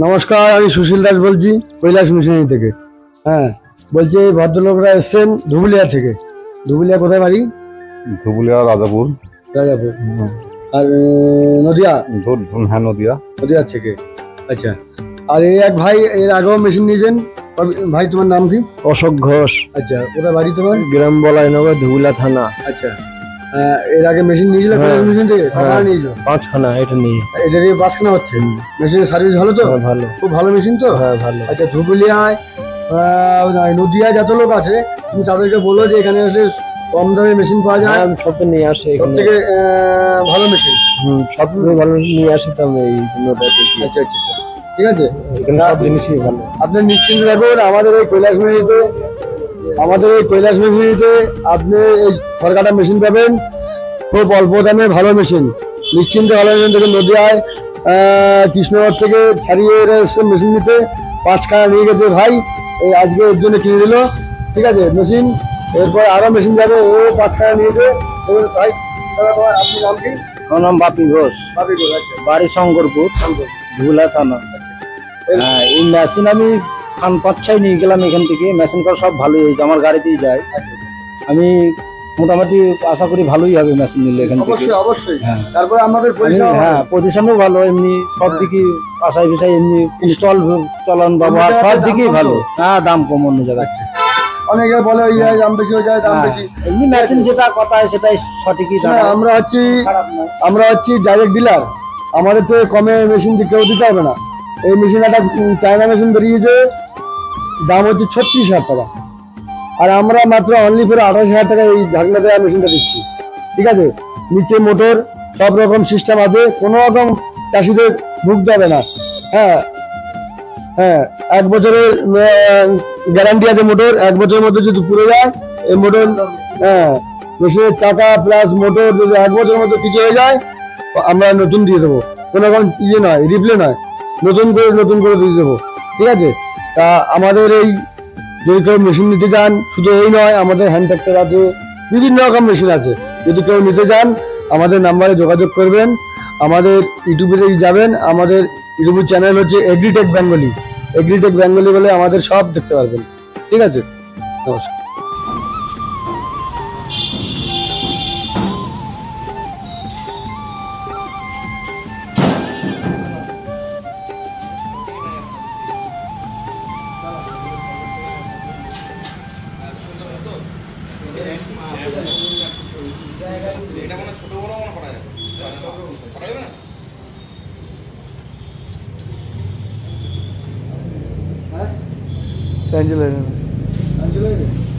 নমস্কার আমি সুশীল দাস বলছি কৈলাস মিশনারি থেকে। হ্যাঁ বলছি এই ভদ্রলোকরা এসছেন ধুবুলিয়া থেকে। ধুবুলিয়া কোথায় বাড়ি? ধুবুলিয়া রাজাপুর। রাজাপুর। আর নদিয়া? হ্যাঁ নদিয়া। নদিয়া থেকে। আচ্ছা। আর এই এক ভাই এর আগেও মেশিন নিয়েছেন। ভাই তোমার নাম কি? অশোক ঘোষ। আচ্ছা ওটা বাড়ি তোমার? গ্রাম বলাইনগর ধুবুলা থানা। আচ্ছা। এর আগে মেশিন নিয়েছিল হ্যাঁ। মেশিন থেকে কটা হ্যাঁ। নিয়েছিল। পাঁচখানা এটা নিয়ে। এটা দিয়ে পাঁচখানা হচ্ছে। মেশিনের সার্ভিস ভালো তো? হ্যাঁ, ভালো। খুব ভালো মেশিন তো? হ্যাঁ ভালো। আচ্ছা ধুবুলিয়ায় আহ, নদিয়ায় যত লোক আছে তুমি তাদেরকে বলো যে এখানে আসলে কম দামে মেশিন পাওয়া হ্যাঁ যায়। আমি সব তো নিয়ে আসি এখানে। থেকে ভালো মেশিন হুম, সব ভালো নিয়ে আসি তো আমি এই আচ্ছা আচ্ছা আচ্ছা। ঠিক আছে? এখানে সব জিনিসই ভালো। আপনি নিশ্চিন্ত রাখুন আমাদের এই কৈলাস মেশিনিতে আমাদের এই কৈলাস মেশিনিতে আপনি এই খড়কাটা মেশিন পাবেন। খুব অল্প দামে ভালো মেশিন। নিশ্চিন্তে ভালো মেশিন দেখুন নদিয়ায় কৃষ্ণনগর থেকে ছাড়িয়ে এসছে মেশিন নিতে। পাঁচখানা নিয়ে গেছে ভাই এই আজকে ওর জন্য কিনে দিল ঠিক আছে মেশিন। এরপর আরও মেশিন যাবে ও পাঁচখানা নিয়ে এবার ভাই আপনি নাম কি? আমার নাম বাপি ঘোষ। ভাবি গো, আচ্ছা। বাড়ি শঙ্করপুর ধুবুলা থানা। হ্যাঁ এই মেশিন আমি খান পাঁচ ছয় নিয়ে গেলাম এখান থেকে। মেশিন করা সব ভালোই হয়েছে আমার গাড়িতেই যায়। আমি মোটামুটি আশা করি ভালোই হবে মেশিন নিলে এখান থেকে। অবশ্যই অবশ্যই। হ্যাঁ। তারপরে আমাদের আমি- হ্যাঁ পজিশনও ভালো এমনি সব হ্যাঁ। দিকে আশায় বিষয় এমনি ইনস্টল চলন ব্যবহার সব দাম দিকেই ভালো? হ্যাঁ দাম কম অন্য জায়গায়। অনেকে বলে ওই যায় দাম বেশি হয়ে যায় দাম হ্যাঁ, বেশি। এমনি মেশিন যেটা কথা সেটাই সঠিকই দাঁড়ায়। আমরা হচ্ছি আমরা হচ্ছি ডাইরেক্ট ডিলার আমাদের তো কমে মেশিন কেউ দিতে হবে না। এই মেশিন একটা চায়না মেশিন বেরিয়েছে দাম হচ্ছে ছত্রিশ হাজার টাকা। আর আমরা মাত্র অনলি করে আঠাশ হাজার টাকা এই ঢাকনা দেওয়া মেশিনটা দিচ্ছি। ঠিক আছে? নিচে মোটর, সব রকম সিস্টেম আছে, কোনো রকম চাষিদের ভুগতে হবে না। হ্যাঁ হ্যাঁ এক বছরের গ্যারান্টি আছে মোটর, এক বছরের মধ্যে যদি পুরো যায়, এই মোটর হ্যাঁ মেশিনের চাকা প্লাস মোটর যদি এক বছরের মধ্যে কিছু হয়ে যায়, আমরা নতুন দিয়ে দেবো। কোনো রকম ইয়ে নয় রিপ্লে নয়। নতুন করে নতুন করে দিয়ে দেবো। ঠিক আছে? তা আমাদের এই যদি কেউ মেশিন নিতে চান, শুধু এই নয়, আমাদের হ্যান্ড ট্রাক্টর আছে, বিভিন্ন রকম মেশিন আছে। যদি কেউ নিতে চান, আমাদের নাম্বারে যোগাযোগ করবেন। আমাদের ইউটিউবে যদি যাবেন, আমাদের ইউটিউব চ্যানেল হচ্ছে এগ্রিটেক বেঙ্গলি এগ্রিটেক বেঙ্গলি বলে আমাদের সব দেখতে পারবেন। ঠিক আছে? নমস্কার।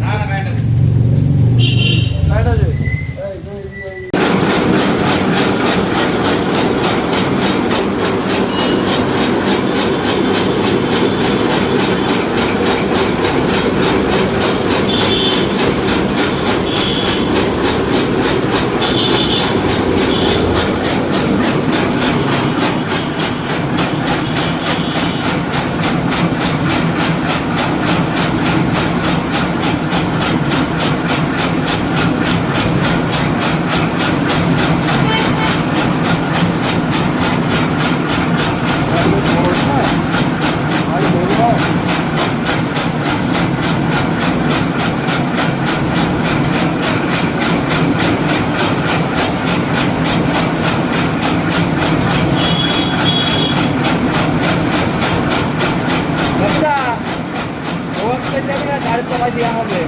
না না গাড়িটা গাড়ি চালাই দেওয়া হবে?